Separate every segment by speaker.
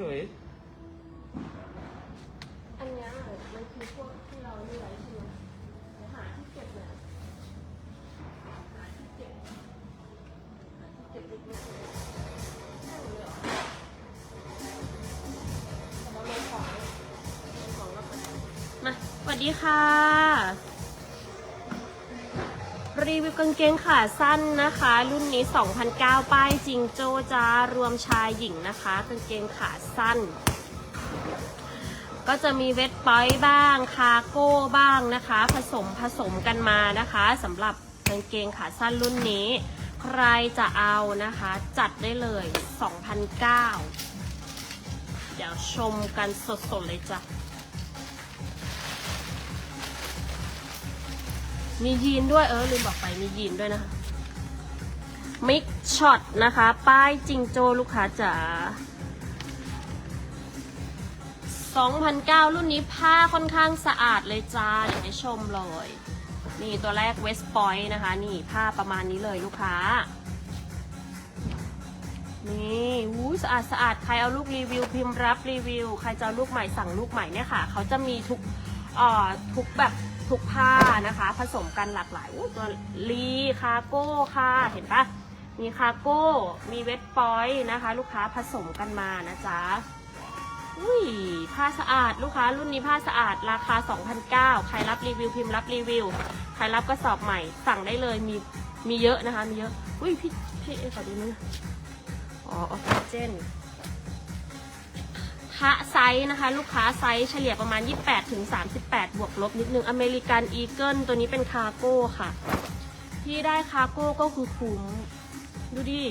Speaker 1: ฉย
Speaker 2: อันเนี้ยมันคือพวกที่เรานี่ไว้ใช่ไหมเดี๋ยวหาที่เก็บหน่อยหาที่เก็บหาที่เก็บลึกๆเลยใช่หมดเลยเหรอแต่เราลงของลงของแล้วกันมาสวัสดีค่ะ รีวิวกางเกงขาสั้นนะคะ รุ่นนี้ 2009 ป้ายจิงโจ้จ้ารวมชายหญิงนะคะกางเกงขาสั้น ก็จะมีเวทปอยบ้างคาโก้บ้างนะคะ ผสมผสมกันมานะคะสำหรับกางเกงขาสั้นรุ่นนี้ ใครจะเอานะคะ จัดได้เลย 2,009 เดี๋ยวชมกันสดๆเลยจ้ะ มียีนด้วยเออลืมบอกไปมียีนด้วยนะคะมิกช็อตนะคะ ป้ายจิงโจ้ลูกค้าจ๋า2009 รุ่นนี้ผ้าค่อนข้างสะอาดเลยจ้าเดี๋ยวให้ชมเลย นี่ตัวแรก West Point นะคะ นี่ผ้าประมาณนี้เลยลูกค้า นี่วู้สะอาดสะอาดใครเอาลูกรีวิวพิมพ์รับรีวิว ใครจะเอาลูกใหม่สั่งลูกใหม่เนี่ยค่ะ เขาจะมีทุกอ่อทุกแบบ ทุกผ้านะคะ ผสมกันหลากหลายตัวลีคาโก้ค่ะเห็นปะมีคาโก้ มีเวทปอยนะคะ ลูกค้าผสมกันมานะจ๊ะอุ้ยผ้าสะอาดลูกค้ารุ่นนี้ผ้าสะอาดราคา 2,009ใครรับรีวิวพิมพ์รับรีวิว ใครรับกระสอบใหม่สั่งได้เลยมีมีเยอะนะคะ มีเยอะ อุ้ยพี่พี่เอขอดูนึงอ๋อออกซิเจน พระไซส์นะคะ ลูกค้าไซส์เฉลี่ยประมาณ 28ถึง38 บวกลบนิดนึงอเมริกันอีเกิลตัวนี้เป็นคาร์โก้ค่ะ ที่ได้คาร์โก้ก็คือคุ้มดูดิ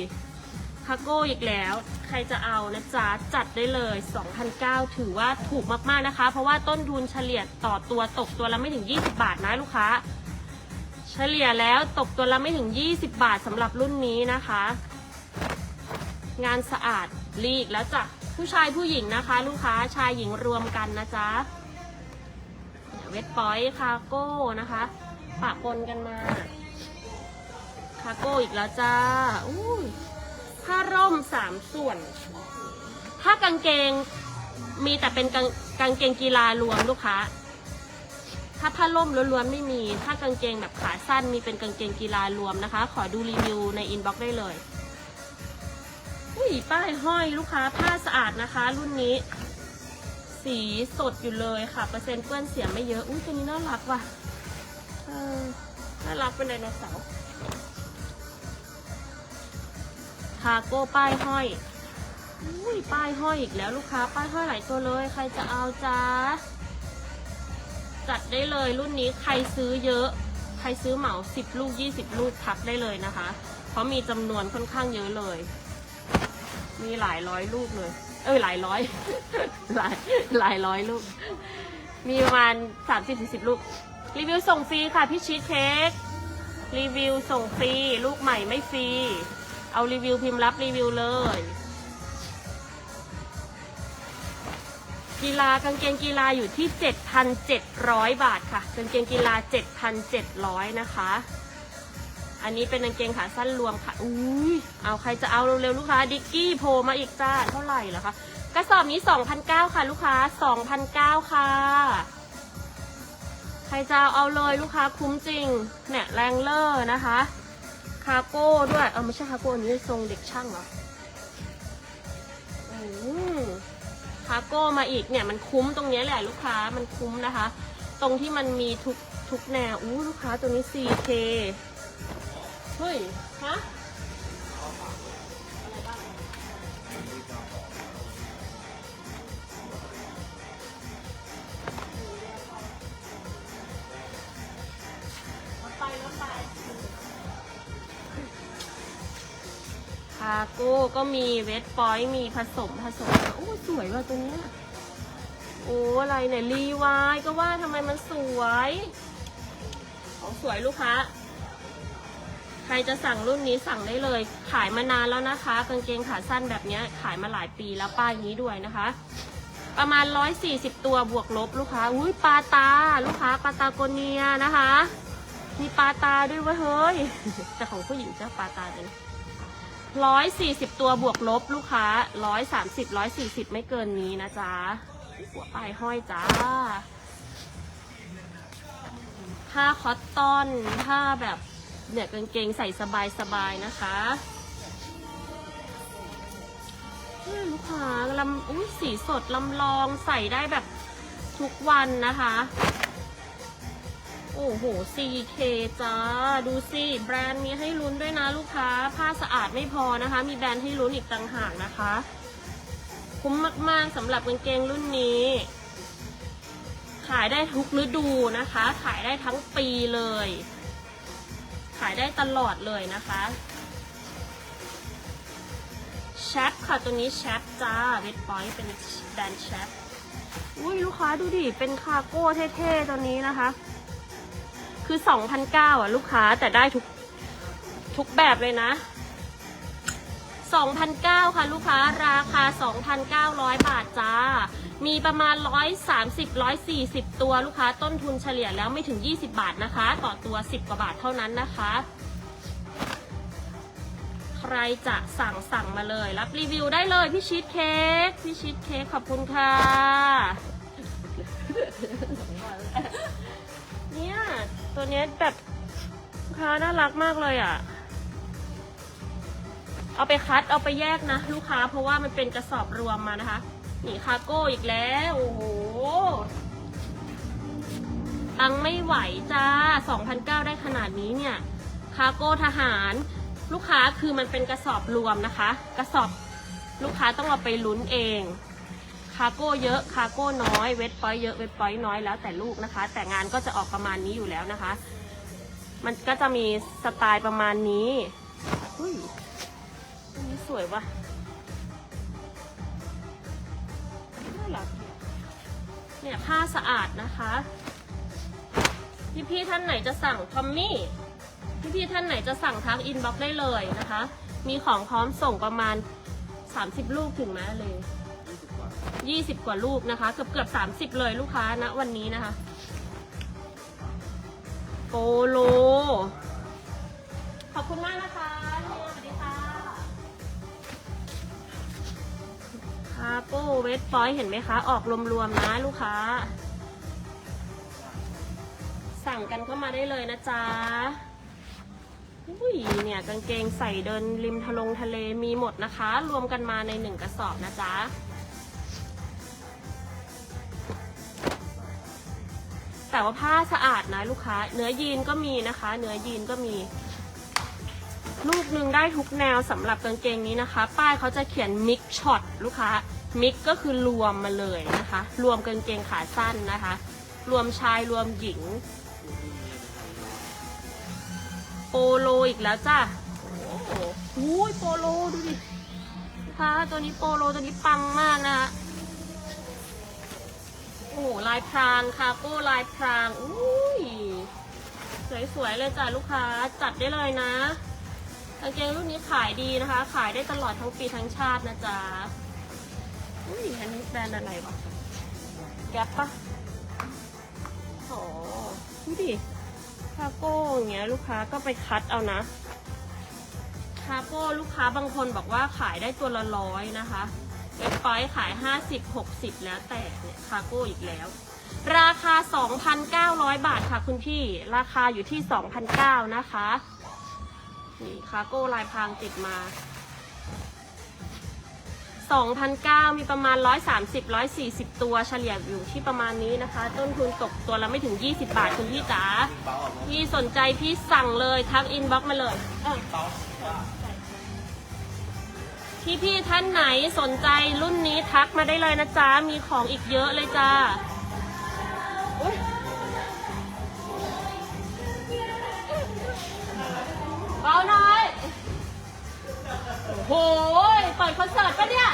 Speaker 2: คาร์โก้อีกแล้ว ใครจะเอานะจ๊ะ จัดได้เลย2,009ถือว่าถูกมากๆนะคะ เพราะว่าต้นทุนเฉลี่ยต่อตัวตกตัวละไม่ถึง 20 บาทนะลูกค้า เฉลี่ยแล้วตกตัวละไม่ถึง 20 บาทสำหรับรุ่นนี้นะคะ งานสะอาดลีกแล้วจ้ะ ผู้ชายผู้หญิงนะคะ ลูกค้าชายหญิงรวมกันนะจ๊ะเวทปอยคาร์โก้นะคะปะปนกันมา คาร์โก้อีกแล้วจ้าอุ้ผ้าร่มสามส่วน ถ้ากางเกงมีแต่เป็นกางกางเกงกีฬารวมลูกค้า ถ้าผ้าร่มล้วนๆไม่มี ถ้ากางเกงแบบขาสั้นมีเป็นกางเกงกีฬารวมนะคะ ขอดูรีวิวในอินบ็อกซ์ได้เลย ยป้ายห้อยลูกค้าผ้าสะอาดนะคะ รุ่นนี้ สีสดอยู่เลยค่ะ เปอร์เซ็นต์เปื้อนเสียไม่เยอะ อุ้ยตัวนี้น่ารักว่ะน่ารักเป็นไดโนเสาร์คาโก้ป้ายห้อยอุ้ยป้ายห้อยอีกแล้วลูกค้า ป้ายห้อยหลายตัวเลย ใครจะเอาจ้าจัดได้เลยรุ่นนี้ใครซื้อเยอะ ใครซื้อเหมา 10 ลูก 20 ลูกทักได้เลยนะคะ เพราะมีจำนวนค่อนข้างเยอะเลย มีหลายร้อยลูกเลย เอ้ยหลายร้อย หลายหลายร้อยลูก มีประมาณ30-40ลูก รีวิวส่งฟรีค่ะพี่ชีสเค้ก รีวิวส่งฟรี ลูกใหม่ไม่ฟรี เอารีวิวพิมพ์รับรีวิวเลย กีฬากางเกงกีฬาอยู่ที่ 7,700 บาทค่ะ กางเกงกีฬา 7,700 นะคะ อันนี้เป็นกางเกงขาสั้นรวมค่ะ อุ้ยเอาใครจะเอาเร็วๆลูกค้า ดิกกี้โผล่มาอีกจ้า เท่าไหร่เหรอคะ กระสอบนี้2,900ค่ะ ลูกค้า2,900ค่ะ ใครจะเอาเอาเลยลูกค้าคุ้มจริง เนี่ยแรงเลอร์นะคะ คาโก้ด้วย เออไม่ใช่คาโก้อันนี้ทรงเด็กช่างเหรออืมคาโก้มาอีกเนี่ยมันคุ้มตรงนี้แหละลูกค้ามันคุ้มนะคะ ตรงที่มันมีทุกทุกแนวอู้ลูกค้าตัวนี้ 4K เฮ้ย ฮะ อะไรบ้างไฟรถไฟคาโก้ก็มีเวทฟอยต์มีผสมผสมโอ้สวยว่ะตัวเนี้ยโอ้อะไรเนี่ยรีวายก็ว่าทำไมมันสวย ของสวยลูกค้า ครจะสั่งรุ่นนี้สั่งได้เลย ขายมานานแล้วนะคะ กางเกงขาสั้นแบบนี้ขายมาหลายปีแล้วป้ายนี้ด้วยนะคะ ประมาณ 140 ตัวบวกลบลูกค้า อุ้ยปลาตา ลูกค้าปลาตาโกเนียนะคะ มีปลาตาด้วยวะเฮ้ย แต่ของผู้หญิงจะปลาตาจังร้อยสี่สิบตัวบวกลบลูกค้าร้อยสามสิบร้อยสี่สิบไม่เกินนี้นะจ๊ะหัวปลายห้อยจ้าผ้าคอตตอนผ้าแบบ เนี่ยกางเกงใส่สบายๆนะคะลูกค้าลำอุ้ยสีสดลำลองใส่ได้แบบทุกวันนะคะ โอ้โห 4K จ้า ดูสิแบรนด์มีให้ลุ้นด้วยนะลูกค้า ผ้าสะอาดไม่พอนะคะ มีแบรนด์ให้ลุ้นอีกต่างหากนะคะ คุ้มมาก ๆสำหรับกางเกงรุ่นนี้ ขายได้ทุกฤดูนะคะ ขายได้ทั้งปีเลย ขายได้ตลอดเลยนะคะแชปค่ะตัวนี้แชปจ้าเวทปอยเป็นแบรนด์แชปอุ้ยลูกค้าดูดิ เป็นคาร์โก้เท่ๆตัวนี้นะคะ คือ 2,009อะ ลูกค้าแต่ได้ทุก ทุกแบบเลยนะ 2,009ค่ะ ลูกค้าราคา 2,900 บาทจ้า มีประมาณ 130 140 ตัวลูกค้าต้นทุนเฉลี่ยแล้วไม่ถึง 20 บาทนะคะ ต่อตัว 10 กว่าบาทเท่านั้นนะคะ ใครจะสั่งสั่งมาเลย รับรีวิวได้เลยพี่ชีสเค้กพี่ชีสเค้กขอบคุณค่ะ เนี่ย ตัวเนี้ยแบบลูกค้าน่ารักมากเลยอะ เอาไปคัดเอาไปแยกนะ ลูกค้าเพราะว่ามันเป็นกระสอบรวมมานะคะนี่คาร์โก้อีกแล้ว โอ้โหตังไม่ไหวจ้า2,009ได้ขนาดนี้เนี่ยคาร์โก้ทหารลูกค้าคือมันเป็นกระสอบรวมนะคะ กระสอบลูกค้าต้องเอาไปลุ้นเองคาร์โก้เยอะคาร์โก้น้อยเวทปอยเยอะเวทปอยน้อยแล้วแต่ลูกนะคะ แต่งานก็จะออกประมาณนี้อยู่แล้วนะคะ มันก็จะมีสไตล์ประมาณนี้อุ้ยอันนี้ สวยว่ะน่ารักเนี่ยผ้าสะอาดนะคะพี่พี่ท่านไหนจะสั่งทอมมี่พี่พี่ท่านไหนจะสั่งทักอินบ็อกได้เลยนะคะ มีของพร้อมส่งประมาณ 30 ลูกถึงไหมเลย20 กว่าลูกนะคะ เกือบเกือบ30 เลยลูกค้าณวันนี้นะคะโปโล ขอบคุณมากนะคะ โก้เวทฟอยเห็นไหมคะ ออกรวมๆนะลูกค้า สั่งกันเข้ามาได้เลยนะจ๊ะอุ้ยเนี่ยกางเกงใส่เดินริมทะลงทะเลมีหมดนะคะ รวมกันมาในหนึ่งกระสอบนะจ๊ะแต่ว่าผ้าสะอาดนะลูกค้า เนื้อยีนก็มีนะคะ เนื้อยีนก็มี ลูกหนึ่งได้ทุกแนวสำหรับกางเกงนี้นะคะ ป้ายเขาจะเขียนมิกช็อตลูกค้า มิกก็คือรวมมาเลยนะคะ รวมกางเกงขาสั้นนะคะ รวมชายรวมหญิง โปโลอีกแล้วจ้ะโอ้โหอุ้ยโปโลดูดิค่ะตัวนี้โปโลตัวนี้ปังมากนะคะโอ้โหลายพรางคาโก้ลายพรางอุ้ยสวยๆเลยจ้ะลูกค้าจัดได้เลยนะกางเกงรุ่นนี้ขายดีนะคะ ขายได้ตลอดทั้งปีทั้งชาตินะจ๊ะ อุ้ยอันนี้แบรนด์อะไรวะ แก๊ปปะโอ้ดูดิคาโก้อย่างเงี้ยลูกค้าก็ไปคัดเอานะคาโก้ลูกค้าบางคนบอกว่าขายได้ตัวละร้อยนะคะเว็บไซต์ขาย 50 60 แล้วแต่เนี่ยคาโก้อีกแล้ว ราคา 2,900 บาทค่ะคุณพี่ ราคาอยู่ที่ 2,900 นะคะ นี่คาโก้ลายพรางติดมา 2,900มีประมาณ 130 140 ตัวเฉลี่ยอยู่ที่ประมาณนี้นะคะ ต้นทุนตกตัวละไม่ถึง 20 บาทคุณพี่จ๋าพี่สนใจพี่สั่งเลยทักอินบ็อกมาเลยพี่พี่ท่านไหนสนใจรุ่นนี้ทักมาได้เลยนะจ๊ะ มีของอีกเยอะเลยจ้าเบาหน่อยโอ้โห เปิดคอนเสิร์ตปะเนี่ย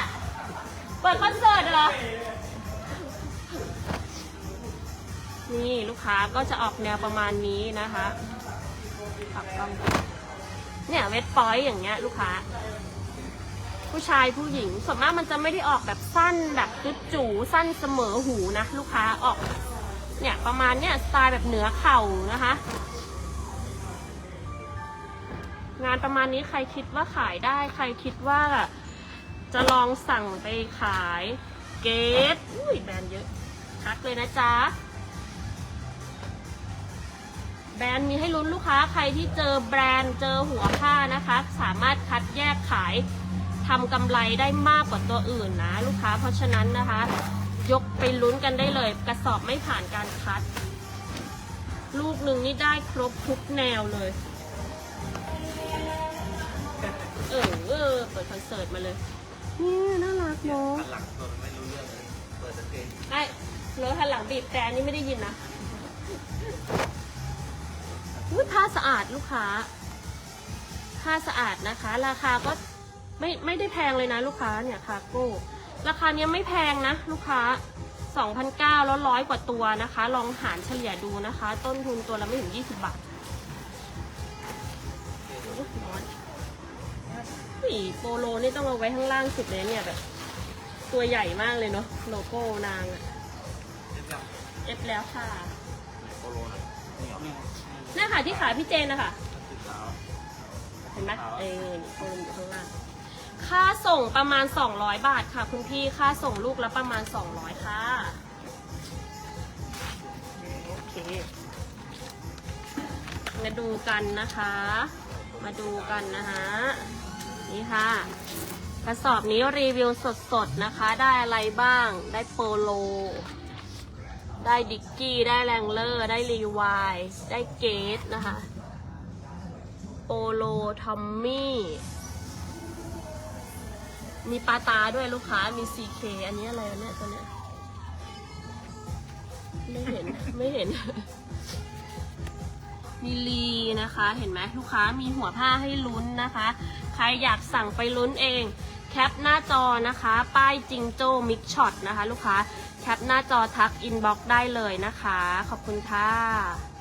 Speaker 2: เปิดคอนเสิร์ตเหรอ นี่ลูกค้าก็จะออกแนวประมาณนี้นะคะปักต้องเนี่ยเวทปอยอย่างเงี้ย ลูกค้า ผู้ชายผู้หญิงส่วนมากมันจะไม่ได้ออกแบบสั้นแบบจุดจูสั้นเสมอหูนะ ลูกค้าออก เนี่ยประมาณเนี่ยสไตล์แบบเหนือเข่านะคะงานประมาณนี้ใครคิดว่าขายได้ ใครคิดว่า จะลองสั่งไปขายเกตอุ้ยแบรนด์เยอะทักเลยนะจ๊ะ แบรนด์มีให้ลุ้นลูกค้าใครที่เจอแบรนด์เจอหัวผ้านะคะ สามารถคัดแยกขายทำกำไรได้มากกว่าตัวอื่นนะ ลูกค้าเพราะฉะนั้นนะคะ ยกไปลุ้นกันได้เลย กระสอบไม่ผ่านการคัด ลูกหนึ่งนี่ได้ครบทุกแนวเลย เออเออเปิดคอนเสิร์ตมาเลย นี่น่ารักเนาะ
Speaker 1: หันหลังตัวไม่รู้เรื่องเลยเปิดตะเกียง
Speaker 2: ไอ้รถคันหลังบีบแต่อันนี่ไม่ได้ยินนะอุ้ยผ้าสะอาดลูกค้าผ้าสะอาดนะคะ ราคาก็ไม่ไม่ได้แพงเลยนะลูกค้าเนี่ยคาโก้ ราคาเนี้ยไม่แพงนะ ลูกค้า2,900แล้วร้อยกว่าตัวนะคะ ลองหารเฉลี่ยดูนะคะ ต้นทุนตัวละไม่ถึง 20 บาท นี่โปโลนี่ต้องเอาไว้ข้างล่างสุดเลยเนี่ยแบบ ตัวใหญ่มากเลยเนาะโลโก้นางอะ
Speaker 1: เจ็บยัง
Speaker 2: เอฟแล้วค่ะ
Speaker 1: โปโลนะนี่เหรอ
Speaker 2: หน้าค่ะที่ขายพี่เจนนะคะเห็นไหมเออนี่โปรอยู่ข้างล่างค่าส่งประมาณ 200 บาทค่ะ คุณพี่ค่าส่งลูกละประมาณ 200 ค่ะโอเคมาดูกันนะคะ มาดูกันนะคะ นี่ค่ะกระสอบนี้รีวิวสดๆนะคะ ได้อะไรบ้าง ได้โปโล ได้ดิกกี้ ได้แรงเลอร์ ได้รีวาย ได้เกตนะคะ โปโล ทอมมี่ มีปาตาด้วยลูกค้า มี CK อันนี้อะไรเนี่ยตัวเนี้ย ไม่เห็น ไม่เห็น มีลีนะคะ เห็นไหมลูกค้ามีหัวผ้าให้ลุ้นนะคะ ใครอยากสั่งไปลุ้นเอง แคปหน้าจอนะคะ ป้ายจิงโจ้มิกช็อตนะคะ ลูกค้า แคปหน้าจอทักอินบ็อกได้เลยนะคะ ขอบคุณค่ะ